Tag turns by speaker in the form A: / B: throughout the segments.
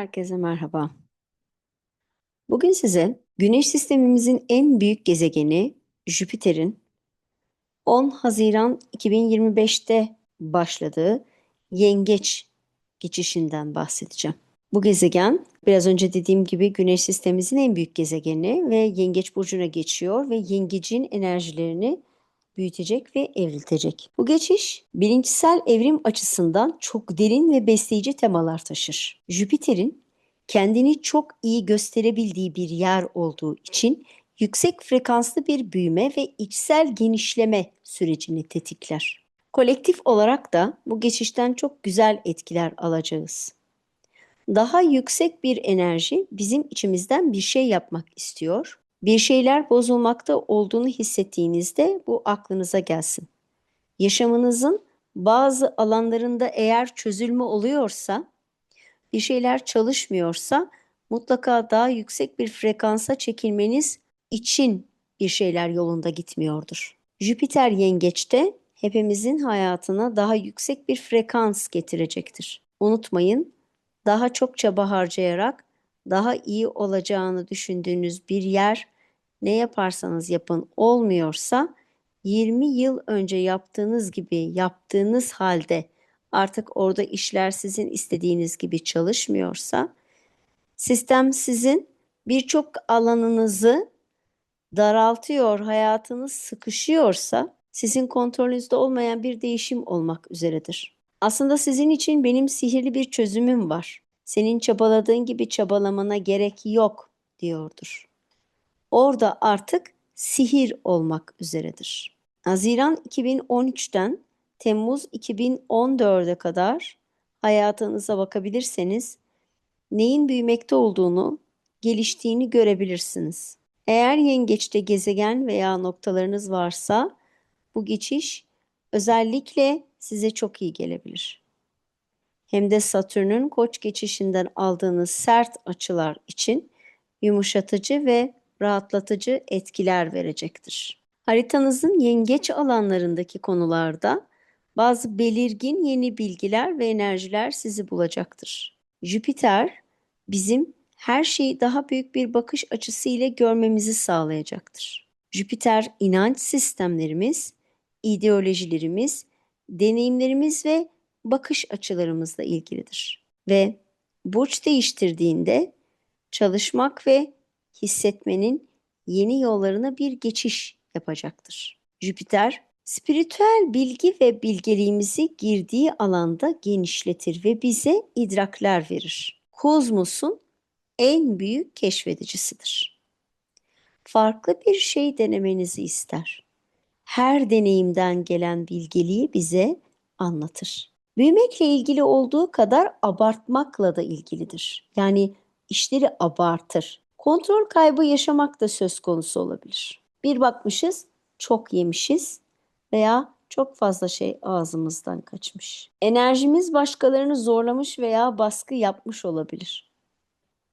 A: Herkese merhaba. Bugün size Güneş sistemimizin en büyük gezegeni Jüpiter'in 10 Haziran 2025'te başladığı Yengeç geçişinden bahsedeceğim. Bu gezegen biraz önce dediğim gibi Güneş sistemimizin en büyük gezegeni ve Yengeç burcuna geçiyor ve Yengecin enerjilerini büyütecek ve evriltecek. Bu geçiş bilinçsel evrim açısından çok derin ve besleyici temalar taşır. Jüpiter'in kendini çok iyi gösterebildiği bir yer olduğu için yüksek frekanslı bir büyüme ve içsel genişleme sürecini tetikler. Kolektif olarak da bu geçişten çok güzel etkiler alacağız. Daha yüksek bir enerji bizim içimizden bir şey yapmak istiyor bir şeyler bozulmakta olduğunu hissettiğinizde bu aklınıza gelsin. Yaşamınızın bazı alanlarında eğer çözülme oluyorsa, bir şeyler çalışmıyorsa mutlaka daha yüksek bir frekansa çekilmeniz için bir şeyler yolunda gitmiyordur. Jüpiter yengeçte hepimizin hayatına daha yüksek bir frekans getirecektir. Unutmayın, daha çok çaba harcayarak daha iyi olacağını düşündüğünüz bir yer ne yaparsanız yapın olmuyorsa 20 yıl önce yaptığınız gibi yaptığınız halde artık orada işler sizin istediğiniz gibi çalışmıyorsa sistem sizin birçok alanınızı daraltıyor, hayatınız sıkışıyorsa sizin kontrolünüzde olmayan bir değişim olmak üzeredir. Aslında sizin için benim sihirli bir çözümüm var. Senin çabaladığın gibi çabalamana gerek yok diyordur. Orada artık sihir olmak üzeredir. Haziran 2013'ten Temmuz 2014'e kadar hayatınıza bakabilirseniz neyin büyümekte olduğunu, geliştiğini görebilirsiniz. Eğer yengeçte gezegen veya noktalarınız varsa bu geçiş özellikle size çok iyi gelebilir. Hem de Satürn'ün koç geçişinden aldığınız sert açılar için yumuşatıcı ve rahatlatıcı etkiler verecektir. Haritanızın yengeç alanlarındaki konularda bazı belirgin yeni bilgiler ve enerjiler sizi bulacaktır. Jüpiter bizim her şeyi daha büyük bir bakış açısı ile görmemizi sağlayacaktır. Jüpiter inanç sistemlerimiz, ideolojilerimiz, deneyimlerimiz ve bakış açılarımızla ilgilidir. Ve burç değiştirdiğinde çalışmak ve hissetmenin yeni yollarına bir geçiş yapacaktır. Jüpiter, spiritüel bilgi ve bilgeliğimizi girdiği alanda genişletir ve bize idrakler verir. Kozmosun en büyük keşfedicisidir. Farklı bir şey denemenizi ister. Her deneyimden gelen bilgeliği bize anlatır. Büyümekle ilgili olduğu kadar abartmakla da ilgilidir. Yani işleri abartır. Kontrol kaybı yaşamak da söz konusu olabilir. Bir bakmışız çok yemişiz veya çok fazla şey ağzımızdan kaçmış. Enerjimiz başkalarını zorlamış veya baskı yapmış olabilir.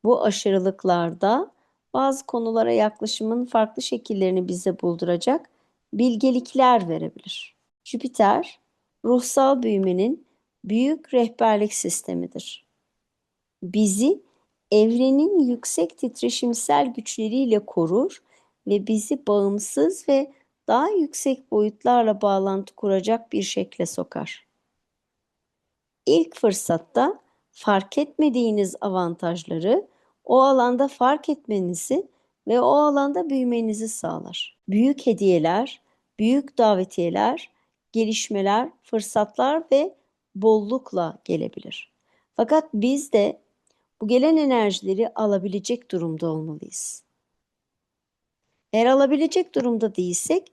A: Bu aşırılıklarda bazı konulara yaklaşımın farklı şekillerini bize bulduracak bilgelikler verebilir. Jüpiter, ruhsal büyümenin büyük rehberlik sistemidir. Bizi evrenin yüksek titreşimsel güçleriyle korur ve bizi bağımsız ve daha yüksek boyutlarla bağlantı kuracak bir şekle sokar. İlk fırsatta fark etmediğiniz avantajları o alanda fark etmenizi ve o alanda büyümenizi sağlar. Büyük hediyeler, büyük davetiyeler, gelişmeler, fırsatlar ve bollukla gelebilir. Fakat biz de bu gelen enerjileri alabilecek durumda olmalıyız. Eğer alabilecek durumda değilsek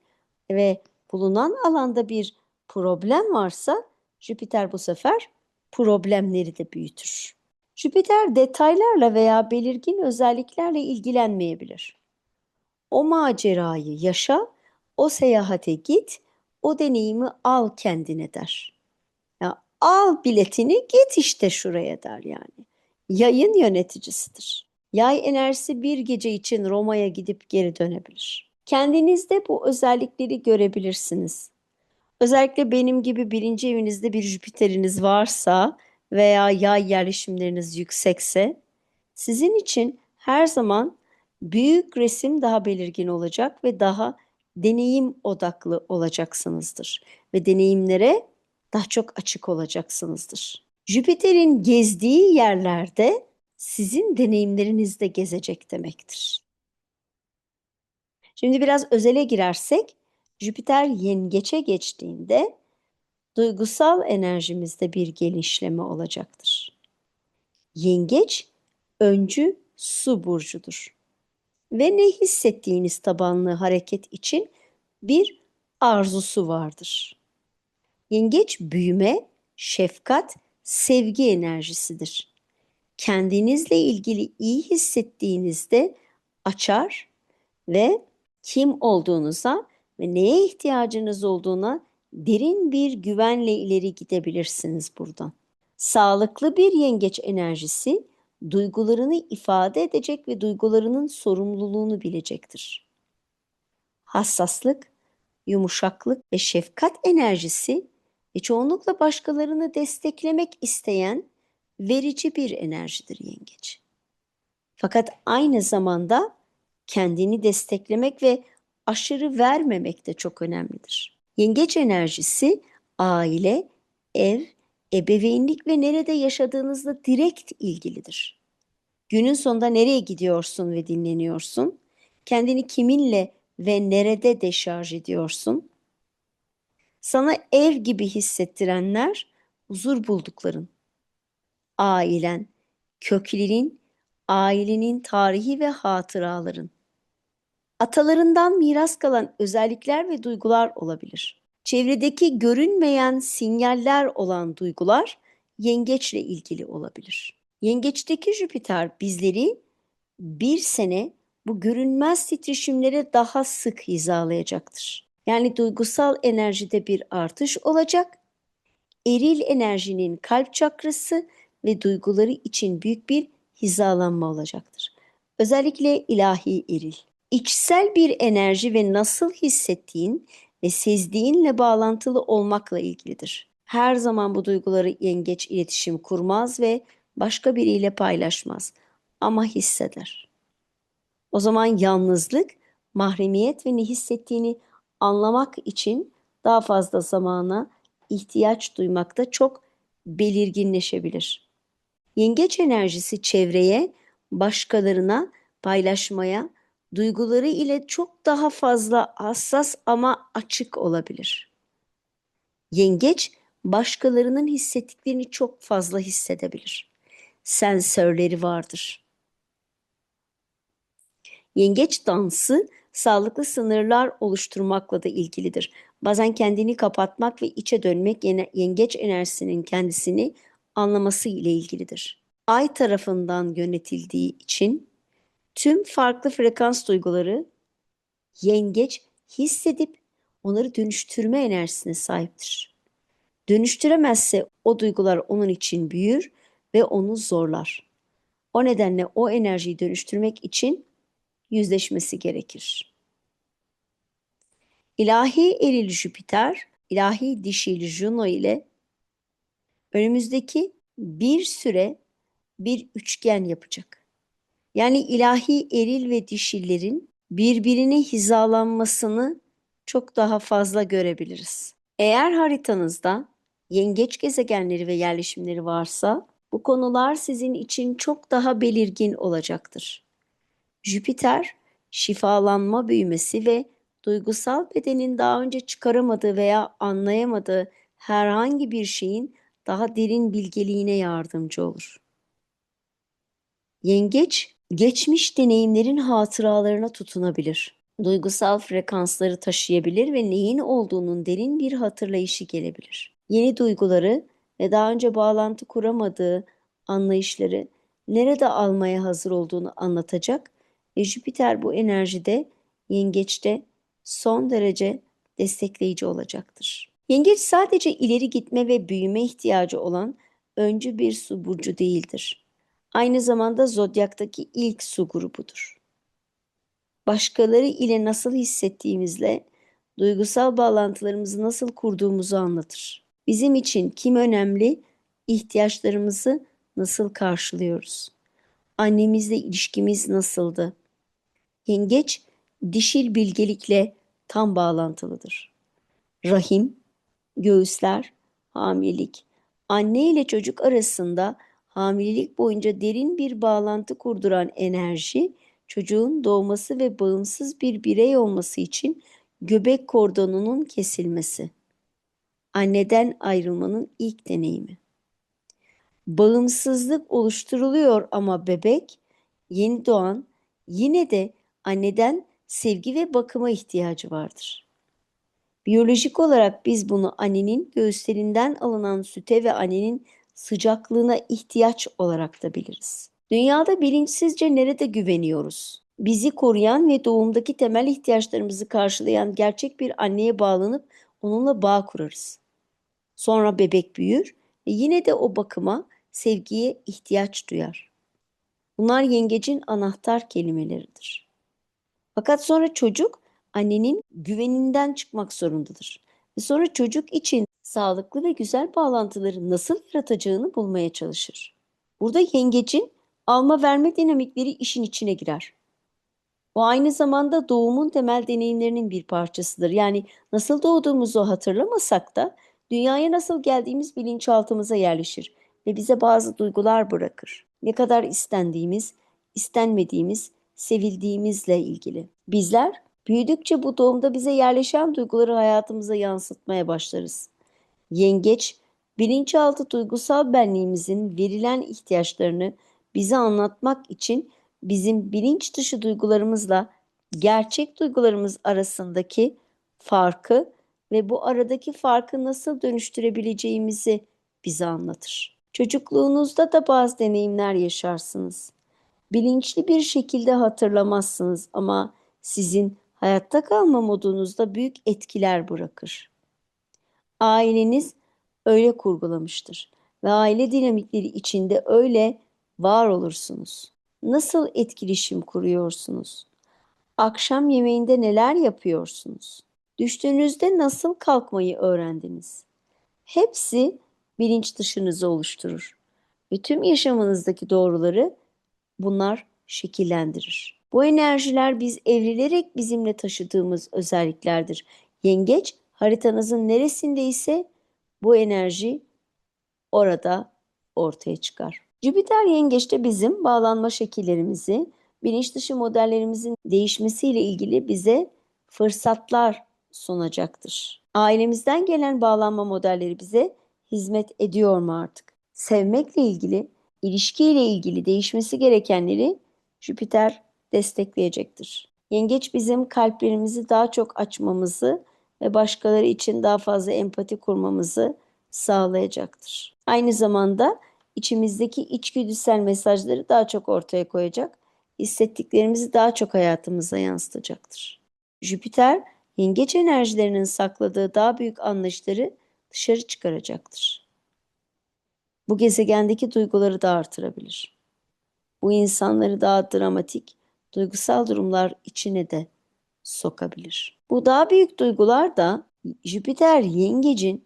A: ve bulunan alanda bir problem varsa Jüpiter bu sefer problemleri de büyütür. Jüpiter detaylarla veya belirgin özelliklerle ilgilenmeyebilir. O macerayı yaşa, o seyahate git, o deneyimi al kendine der. Ya al biletini git işte şuraya der yani yayın yöneticisidir. Yay enerjisi bir gece için Roma'ya gidip geri dönebilir. Kendinizde bu özellikleri görebilirsiniz. Özellikle benim gibi birinci evinizde bir Jüpiter'iniz varsa veya yay yerleşimleriniz yüksekse sizin için her zaman büyük resim daha belirgin olacak ve daha deneyim odaklı olacaksınızdır ve deneyimlere daha çok açık olacaksınızdır. Jüpiter'in gezdiği yerlerde sizin deneyimleriniz de gezecek demektir. Şimdi biraz özele girersek, Jüpiter yengeçe geçtiğinde duygusal enerjimizde bir genişleme olacaktır. Yengeç öncü su burcudur. Ve ne hissettiğiniz tabanlı hareket için bir arzusu vardır. Yengeç büyüme, şefkat, sevgi enerjisidir. Kendinizle ilgili iyi hissettiğinizde açar ve kim olduğunuza ve neye ihtiyacınız olduğuna derin bir güvenle ileri gidebilirsiniz buradan. Sağlıklı bir yengeç enerjisi duygularını ifade edecek ve duygularının sorumluluğunu bilecektir. Hassaslık, yumuşaklık ve şefkat enerjisi ve çoğunlukla başkalarını desteklemek isteyen verici bir enerjidir yengeç. Fakat aynı zamanda kendini desteklemek ve aşırı vermemek de çok önemlidir. Yengeç enerjisi aile, ev, ebeveynlik ve nerede yaşadığınızla direkt ilgilidir. Günün sonunda nereye gidiyorsun ve dinleniyorsun? Kendini kiminle ve nerede deşarj ediyorsun? Sana ev gibi hissettirenler huzur buldukların. Ailen, köklerin, ailenin tarihi ve hatıraların. Atalarından miras kalan özellikler ve duygular olabilir. Çevredeki görünmeyen sinyaller olan duygular yengeçle ilgili olabilir. Yengeçteki Jüpiter bizleri bir sene bu görünmez titreşimlere daha sık hizalayacaktır. Yani duygusal enerjide bir artış olacak. Eril enerjinin kalp çakrası ve duyguları için büyük bir hizalanma olacaktır. Özellikle ilahi eril. İçsel bir enerji ve nasıl hissettiğin ve sezdiğinle bağlantılı olmakla ilgilidir. Her zaman bu duyguları yengeç iletişim kurmaz ve başka biriyle paylaşmaz ama hisseder. O zaman yalnızlık, mahremiyet ve ne hissettiğini anlamak için daha fazla zamana ihtiyaç duymakta çok belirginleşebilir. Yengeç enerjisi çevreye, başkalarına paylaşmaya, duyguları ile çok daha fazla hassas ama açık olabilir. Yengeç başkalarının hissettiklerini çok fazla hissedebilir. Sensörleri vardır. Yengeç dansı sağlıklı sınırlar oluşturmakla da ilgilidir. Bazen kendini kapatmak ve içe dönmek yengeç enerjisinin kendisini anlaması ile ilgilidir. Ay tarafından yönetildiği için tüm farklı frekans duyguları yengeç hissedip onları dönüştürme enerjisine sahiptir. Dönüştüremezse o duygular onun için büyür ve onu zorlar. O nedenle o enerjiyi dönüştürmek için yüzleşmesi gerekir. İlahi eril Jüpiter, ilahi dişil Juno ile önümüzdeki bir süre bir üçgen yapacak. Yani ilahi eril ve dişillerin birbirine hizalanmasını çok daha fazla görebiliriz. Eğer haritanızda yengeç gezegenleri ve yerleşimleri varsa bu konular sizin için çok daha belirgin olacaktır. Jüpiter, şifalanma büyümesi ve duygusal bedenin daha önce çıkaramadığı veya anlayamadığı herhangi bir şeyin daha derin bilgeliğine yardımcı olur. Yengeç, geçmiş deneyimlerin hatıralarına tutunabilir. Duygusal frekansları taşıyabilir ve neyin olduğunun derin bir hatırlayışı gelebilir. Yeni duyguları ve daha önce bağlantı kuramadığı anlayışları nerede almaya hazır olduğunu anlatacak ve Jüpiter bu enerjide yengeçte son derece destekleyici olacaktır. Yengeç sadece ileri gitme ve büyüme ihtiyacı olan öncü bir su burcu değildir. Aynı zamanda zodyaktaki ilk su grubudur. Başkaları ile nasıl hissettiğimizle duygusal bağlantılarımızı nasıl kurduğumuzu anlatır. Bizim için kim önemli, ihtiyaçlarımızı nasıl karşılıyoruz? Annemizle ilişkimiz nasıldı? Yengeç dişil bilgelikle tam bağlantılıdır. Rahim, göğüsler, hamilelik. Anne ile çocuk arasında hamilelik boyunca derin bir bağlantı kurduran enerji, çocuğun doğması ve bağımsız bir birey olması için göbek kordonunun kesilmesi. Anneden ayrılmanın ilk deneyimi. Bağımsızlık oluşturuluyor ama bebek yeni doğan yine de anneden sevgi ve bakıma ihtiyacı vardır. Biyolojik olarak biz bunu annenin göğüslerinden alınan süte ve annenin sıcaklığına ihtiyaç olarak da biliriz. Dünyada bilinçsizce nerede güveniyoruz? Bizi koruyan ve doğumdaki temel ihtiyaçlarımızı karşılayan gerçek bir anneye bağlanıp onunla bağ kurarız. Sonra bebek büyür ve yine de o bakıma, sevgiye ihtiyaç duyar. Bunlar yengecin anahtar kelimeleridir. Fakat sonra çocuk annenin güveninden çıkmak zorundadır. Ve sonra çocuk için sağlıklı ve güzel bağlantıları nasıl yaratacağını bulmaya çalışır. Burada yengecin alma verme dinamikleri işin içine girer. Bu aynı zamanda doğumun temel deneyimlerinin bir parçasıdır. Yani nasıl doğduğumuzu hatırlamasak da dünyaya nasıl geldiğimiz bilinçaltımıza yerleşir ve bize bazı duygular bırakır. Ne kadar istendiğimiz, istenmediğimiz, sevildiğimizle ilgili. Bizler büyüdükçe bu doğumda bize yerleşen duyguları hayatımıza yansıtmaya başlarız. Yengeç, bilinçaltı duygusal benliğimizin verilen ihtiyaçlarını bize anlatmak için bizim bilinç dışı duygularımızla gerçek duygularımız arasındaki farkı ve bu aradaki farkı nasıl dönüştürebileceğimizi bize anlatır. Çocukluğunuzda da bazı deneyimler yaşarsınız. Bilinçli bir şekilde hatırlamazsınız ama sizin hayatta kalma modunuzda büyük etkiler bırakır. Aileniz öyle kurgulamıştır ve aile dinamikleri içinde öyle var olursunuz. Nasıl etkileşim kuruyorsunuz? Akşam yemeğinde neler yapıyorsunuz? Düştüğünüzde nasıl kalkmayı öğrendiniz? Hepsi bilinç dışınızı oluşturur. Ve tüm yaşamınızdaki doğruları bunlar şekillendirir. Bu enerjiler biz evrilerek bizimle taşıdığımız özelliklerdir. Yengeç haritanızın neresindeyse bu enerji orada ortaya çıkar. Jüpiter yengeçte bizim bağlanma şekillerimizi, bilinç dışı modellerimizin değişmesiyle ilgili bize fırsatlar sunacaktır. Ailemizden gelen bağlanma modelleri bize hizmet ediyor mu artık? Sevmekle ilgili, ilişkiyle ilgili değişmesi gerekenleri Jüpiter destekleyecektir. Yengeç bizim kalplerimizi daha çok açmamızı ve başkaları için daha fazla empati kurmamızı sağlayacaktır. Aynı zamanda içimizdeki içgüdüsel mesajları daha çok ortaya koyacak, hissettiklerimizi daha çok hayatımıza yansıtacaktır. Jüpiter, yengeç enerjilerinin sakladığı daha büyük anlayışları dışarı çıkaracaktır. Bu gezegendeki duyguları da artırabilir. Bu insanları daha dramatik, duygusal durumlar içine de sokabilir. Bu daha büyük duygular da Jüpiter yengecin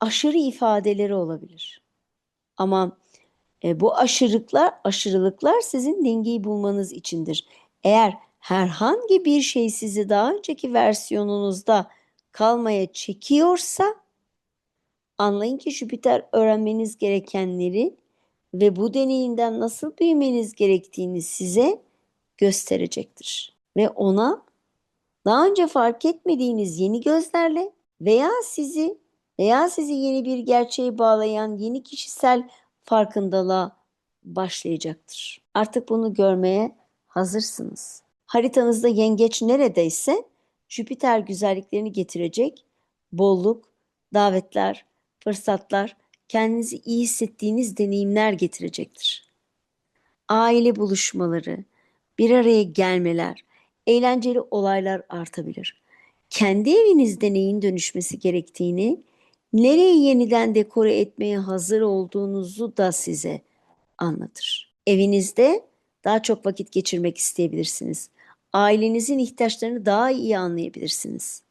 A: aşırı ifadeleri olabilir. Ama e, bu aşırılıklar, aşırılıklar sizin dengeyi bulmanız içindir. Eğer herhangi bir şey sizi daha önceki versiyonunuzda kalmaya çekiyorsa anlayın ki Jüpiter öğrenmeniz gerekenleri ve bu deneyimden nasıl büyümeniz gerektiğini size gösterecektir. Ve ona daha önce fark etmediğiniz yeni gözlerle veya sizi veya sizi yeni bir gerçeğe bağlayan yeni kişisel farkındalığa başlayacaktır. Artık bunu görmeye hazırsınız. Haritanızda yengeç neredeyse Jüpiter güzelliklerini getirecek bolluk, davetler, fırsatlar, kendinizi iyi hissettiğiniz deneyimler getirecektir. Aile buluşmaları, bir araya gelmeler, eğlenceli olaylar artabilir. Kendi evinizde neyin dönüşmesi gerektiğini, nereye yeniden dekore etmeye hazır olduğunuzu da size anlatır. Evinizde daha çok vakit geçirmek isteyebilirsiniz. Ailenizin ihtiyaçlarını daha iyi anlayabilirsiniz.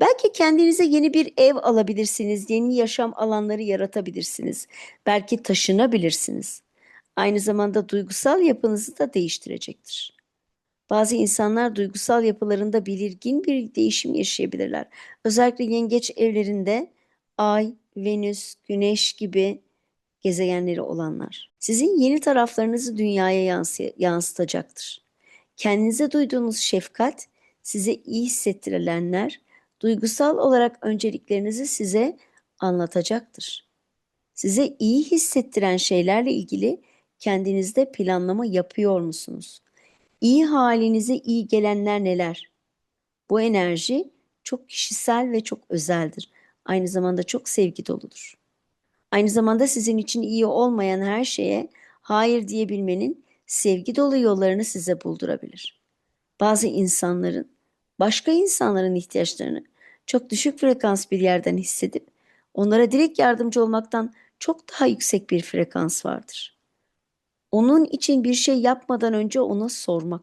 A: Belki kendinize yeni bir ev alabilirsiniz, yeni yaşam alanları yaratabilirsiniz. Belki taşınabilirsiniz. Aynı zamanda duygusal yapınızı da değiştirecektir. Bazı insanlar duygusal yapılarında belirgin bir değişim yaşayabilirler. Özellikle yengeç evlerinde Ay, Venüs, Güneş gibi gezegenleri olanlar. Sizin yeni taraflarınızı dünyaya yansıy- yansıtacaktır. Kendinize duyduğunuz şefkat, size iyi hissettirilenler, duygusal olarak önceliklerinizi size anlatacaktır. Size iyi hissettiren şeylerle ilgili kendinizde planlama yapıyor musunuz? İyi halinize iyi gelenler neler? Bu enerji çok kişisel ve çok özeldir. Aynı zamanda çok sevgi doludur. Aynı zamanda sizin için iyi olmayan her şeye hayır diyebilmenin sevgi dolu yollarını size buldurabilir. Bazı insanların başka insanların ihtiyaçlarını çok düşük frekans bir yerden hissedip onlara direkt yardımcı olmaktan çok daha yüksek bir frekans vardır. Onun için bir şey yapmadan önce ona sormak.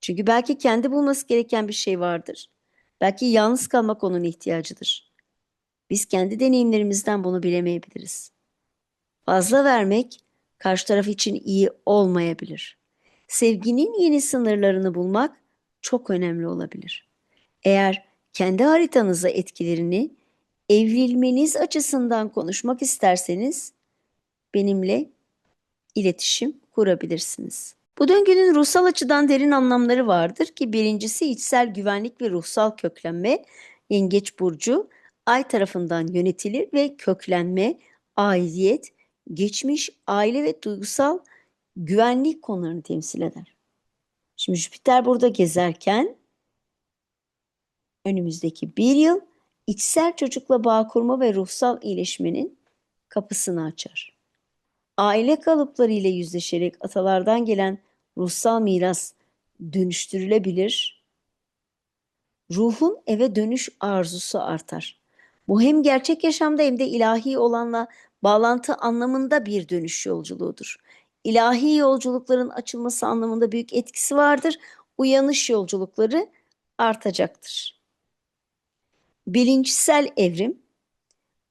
A: Çünkü belki kendi bulması gereken bir şey vardır. Belki yalnız kalmak onun ihtiyacıdır. Biz kendi deneyimlerimizden bunu bilemeyebiliriz. Fazla vermek karşı taraf için iyi olmayabilir. Sevginin yeni sınırlarını bulmak çok önemli olabilir. Eğer kendi haritanıza etkilerini evrilmeniz açısından konuşmak isterseniz benimle iletişim kurabilirsiniz. Bu döngünün ruhsal açıdan derin anlamları vardır ki birincisi içsel güvenlik ve ruhsal köklenme. Yengeç burcu ay tarafından yönetilir ve köklenme, aidiyet, geçmiş, aile ve duygusal güvenlik konularını temsil eder. Şimdi Jüpiter burada gezerken önümüzdeki bir yıl içsel çocukla bağ kurma ve ruhsal iyileşmenin kapısını açar. Aile kalıpları ile yüzleşerek atalardan gelen ruhsal miras dönüştürülebilir. Ruhun eve dönüş arzusu artar. Bu hem gerçek yaşamda hem de ilahi olanla bağlantı anlamında bir dönüş yolculuğudur. İlahi yolculukların açılması anlamında büyük etkisi vardır. Uyanış yolculukları artacaktır. Bilinçsel evrim,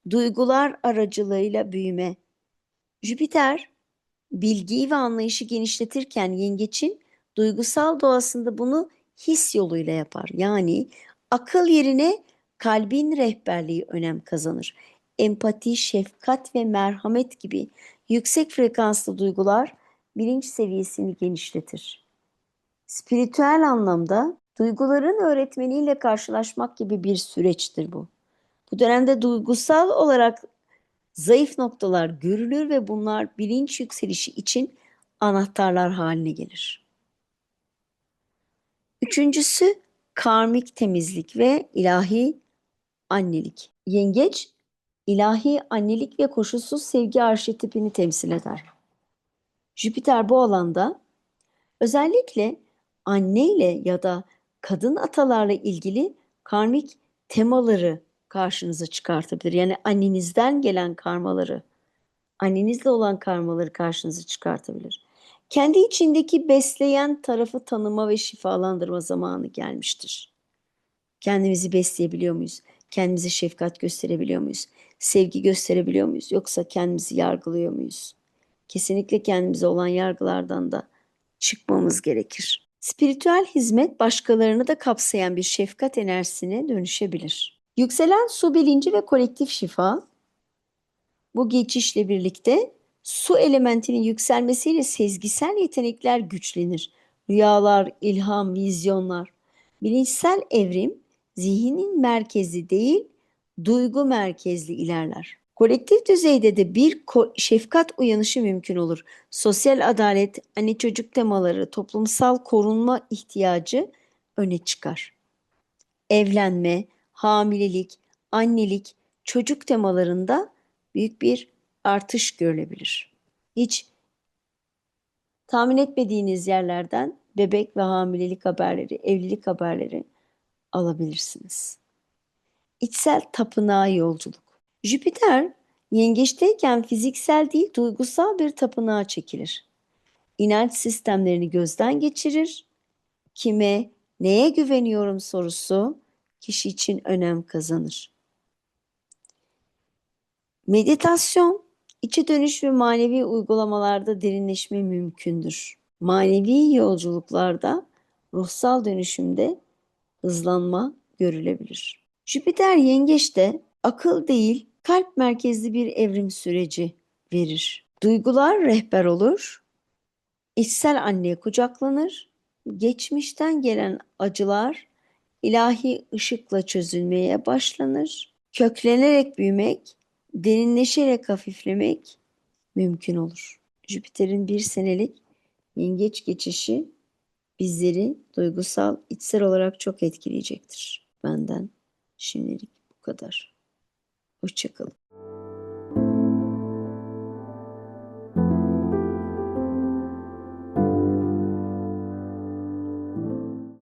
A: duygular aracılığıyla büyüme. Jüpiter bilgiyi ve anlayışı genişletirken yengeçin duygusal doğasında bunu his yoluyla yapar. Yani akıl yerine kalbin rehberliği önem kazanır. Empati, şefkat ve merhamet gibi yüksek frekanslı duygular bilinç seviyesini genişletir. Spiritüel anlamda duyguların öğretmeniyle karşılaşmak gibi bir süreçtir bu. Bu dönemde duygusal olarak zayıf noktalar görülür ve bunlar bilinç yükselişi için anahtarlar haline gelir. Üçüncüsü karmik temizlik ve ilahi annelik. Yengeç ilahi annelik ve koşulsuz sevgi arşetipini temsil eder. Jüpiter bu alanda özellikle anneyle ya da kadın atalarla ilgili karmik temaları karşınıza çıkartabilir. Yani annenizden gelen karmaları, annenizle olan karmaları karşınıza çıkartabilir. Kendi içindeki besleyen tarafı tanıma ve şifalandırma zamanı gelmiştir. Kendimizi besleyebiliyor muyuz? Kendimize şefkat gösterebiliyor muyuz? Sevgi gösterebiliyor muyuz? Yoksa kendimizi yargılıyor muyuz? Kesinlikle kendimize olan yargılardan da çıkmamız gerekir. Spiritüel hizmet başkalarını da kapsayan bir şefkat enerjisine dönüşebilir. Yükselen su bilinci ve kolektif şifa bu geçişle birlikte su elementinin yükselmesiyle sezgisel yetenekler güçlenir. Rüyalar, ilham, vizyonlar. Bilinçsel evrim zihnin merkezi değil, duygu merkezli ilerler. Kolektif düzeyde de bir şefkat uyanışı mümkün olur. Sosyal adalet, anne çocuk temaları, toplumsal korunma ihtiyacı öne çıkar. Evlenme, hamilelik, annelik, çocuk temalarında büyük bir artış görülebilir. Hiç tahmin etmediğiniz yerlerden bebek ve hamilelik haberleri, evlilik haberleri alabilirsiniz. İçsel tapınağa yolculuk. Jüpiter yengeçteyken fiziksel değil duygusal bir tapınağa çekilir. İnanç sistemlerini gözden geçirir. Kime, neye güveniyorum sorusu kişi için önem kazanır. Meditasyon, içe dönüş ve manevi uygulamalarda derinleşme mümkündür. Manevi yolculuklarda, ruhsal dönüşümde hızlanma görülebilir. Jüpiter yengeçte akıl değil, kalp merkezli bir evrim süreci verir. Duygular rehber olur, içsel anneye kucaklanır, geçmişten gelen acılar ilahi ışıkla çözülmeye başlanır. Köklenerek büyümek, derinleşerek hafiflemek mümkün olur. Jüpiter'in bir senelik yengeç geçişi bizleri duygusal, içsel olarak çok etkileyecektir. Benden şimdilik bu kadar. Hoşçakalın.